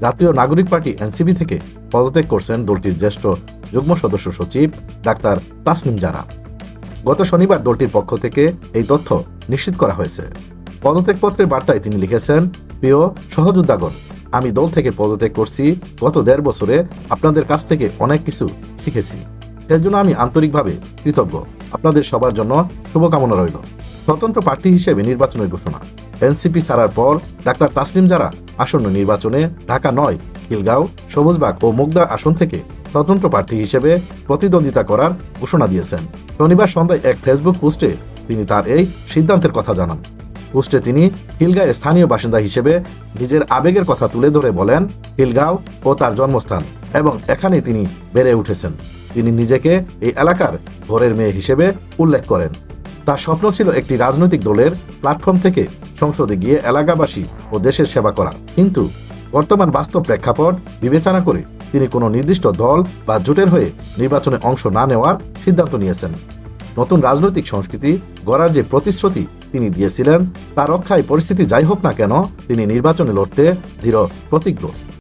জাতীয় নাগরিক party NCP থেকে পদত্যাগ করছেন দলটির জ্যেষ্ঠ যুগ্ম সদস্য সচিব ডাক্তার তাসনিম জারা। গত শনিবার দলটির পক্ষ থেকে এই তথ্য নিশ্চিত করা হয়েছে। পদত্যাগপত্রের বার্তায় তিনি লিখেছেন, প্রিয় সহযোদ্ধাগণ, আমি দল থেকে পদত্যাগ করছি। গত দেড় বছরে আপনাদের কাছ থেকে অনেক কিছু শিখেছি। এর জন্য আমি আন্তরিকভাবে কৃতজ্ঞ। আপনাদের সবার জন্য শুভকামনা রইল। স্বতন্ত্র প্রার্থী হিসেবে নির্বাচনের ঘোষণা। এনসিপি ছাড়ার পর ডাক্তার তাসলিম যারা আসন্ন নির্বাচনে ঢাকা নয়, খিলগাঁও, সবুজবাগ ও মুগদা আসন থেকে স্বতন্ত্র প্রার্থী হিসেবে প্রতিদ্বন্দ্বিতা করার ঘোষণা দিয়েছেন। শনিবার সন্ধ্যায় এক ফেসবুক পোস্টে তিনি তার এই সিদ্ধান্তের কথা জানান। পোস্টে তিনি হিলগাঁয়ের স্থানীয় বাসিন্দা হিসেবে নিজের আবেগের কথা তুলে ধরে বলেন হিলগাঁও ও তার জন্মস্থান এবং এখানে তিনি বেড়ে উঠেছেন। তিনি নিজেকে এই এলাকার ঘরের মেয়ে হিসেবে উল্লেখ করেন। তার স্বপ্ন ছিল একটি রাজনৈতিক দলের প্ল্যাটফর্ম থেকে সংসদে গিয়ে এলাকাবাসী ও দেশের সেবা করা। কিন্তু বর্তমান বাস্তব প্রেক্ষাপট বিবেচনা করে তিনি কোনো নির্দিষ্ট দল বা জোটের হয়ে নির্বাচনে অংশ না নেওয়ার সিদ্ধান্ত নিয়েছেন। নতুন রাজনৈতিক সংস্কৃতি গড়ার যে প্রতিশ্রুতি তিনি দিয়েছিলেন, তা রক্ষায় পরিস্থিতি যাই হোক না কেন তিনি নির্বাচনে লড়তে দৃঢ় প্রতিজ্ঞ।